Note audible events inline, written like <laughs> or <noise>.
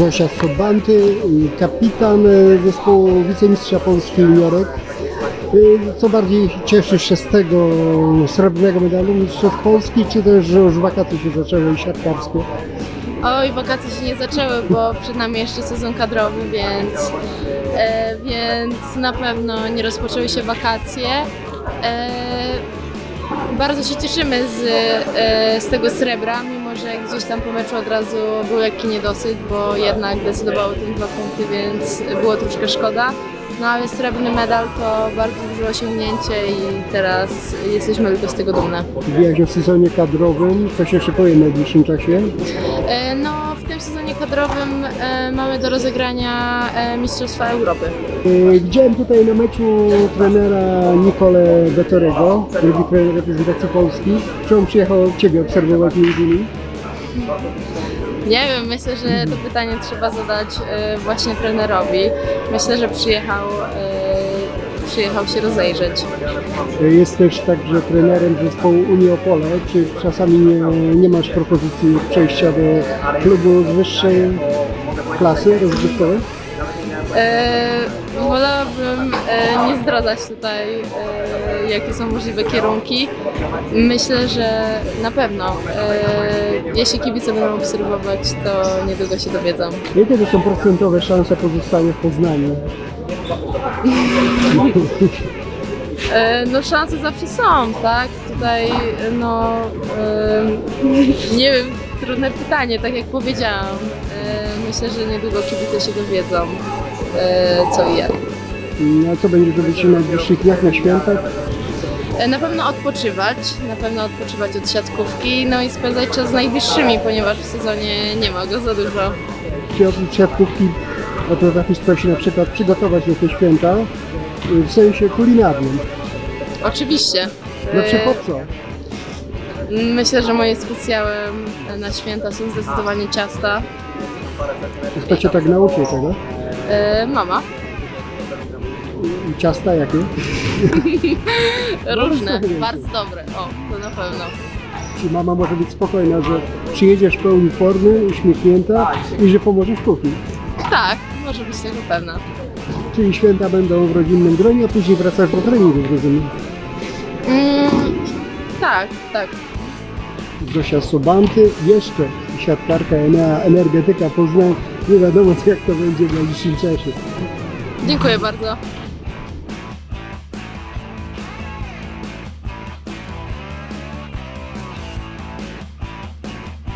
Zosia Sobanty, y, kapitan y, zespołu wicemistrza Polski juniorek. Y, Co bardziej cieszysz się z tego srebrnego medalu mistrzostw Polski, czy też, że już wakacje się zaczęły siatkarskie? Oj, wakacje się nie zaczęły, bo przed nami jeszcze sezon kadrowy, więc, e, więc na pewno nie rozpoczęły się wakacje. E, bardzo się cieszymy z, e, z tego srebra, mimo że gdzieś tam po meczu od razu był lekki niedosyt, bo jednak decydowały tym dwa punkty, więc było troszkę szkoda. No ale srebrny medal to bardzo duże osiągnięcie i teraz jesteśmy tylko z tego dumne. Mówiłaś o sezonie kadrowym, co się szykuje w najbliższym czasie? E, No, tym sezonie kadrowym e, mamy do rozegrania e, Mistrzostwa Europy. Y, Widziałem tutaj na meczu trenera Nicole Vettorego, drugi trener reprezentacji Polski. Czy on przyjechał Ciebie obserwować między innymi? Nie wiem, myślę, że to pytanie trzeba zadać e, właśnie trenerowi. Myślę, że przyjechał, e, przyjechał się rozejrzeć. Jest też także trenerem zespołu Unii Opole. Czy czasami nie, nie masz propozycji przejścia do klubu z wyższej klasy rozgrywkowej? E, wolałabym e, nie zdradzać tutaj, e, jakie są możliwe kierunki. Myślę, że na pewno, e, jeśli kibice będą obserwować, to niedługo się dowiedzą. Jakie to są procentowe szanse pozostania w Poznaniu? E, No szanse zawsze są, tak? Tutaj no e, nie wiem, trudne pytanie, tak jak powiedziałam. E, Myślę, że niedługo kibice się dowiedzą co i jak. A co będziesz robić w najbliższych dniach na świętach? Na pewno odpoczywać, na pewno odpoczywać od siatkówki, no i spędzać czas z najbliższymi, ponieważ w sezonie nie ma go za dużo. Czy oprócz siatkówki potrafisz coś na przykład przygotować na te święta y, w sensie kulinarnym? Oczywiście. Na E, przykład co? Myślę, że moje specjałem na święta są zdecydowanie ciasta. Kto Cię tak nauczył tego? E, Mama. I Ciasta jakie? <laughs> Różne, Bardzo dobre. O, to na pewno. Czy mama może być spokojna, że przyjedziesz pełni formy, uśmiechnięta i że pomożesz kuchni? Tak, może być tego pewna. Czyli święta będą w rodzinnym gronie, a później wracasz do treningów, rozumiem. Mm, tak, tak. Zosia Sobanty, jeszcze siatkarka Enea, energetyka Poznań. Nie wiadomo jak to będzie w najbliższym czasie. Dziękuję bardzo.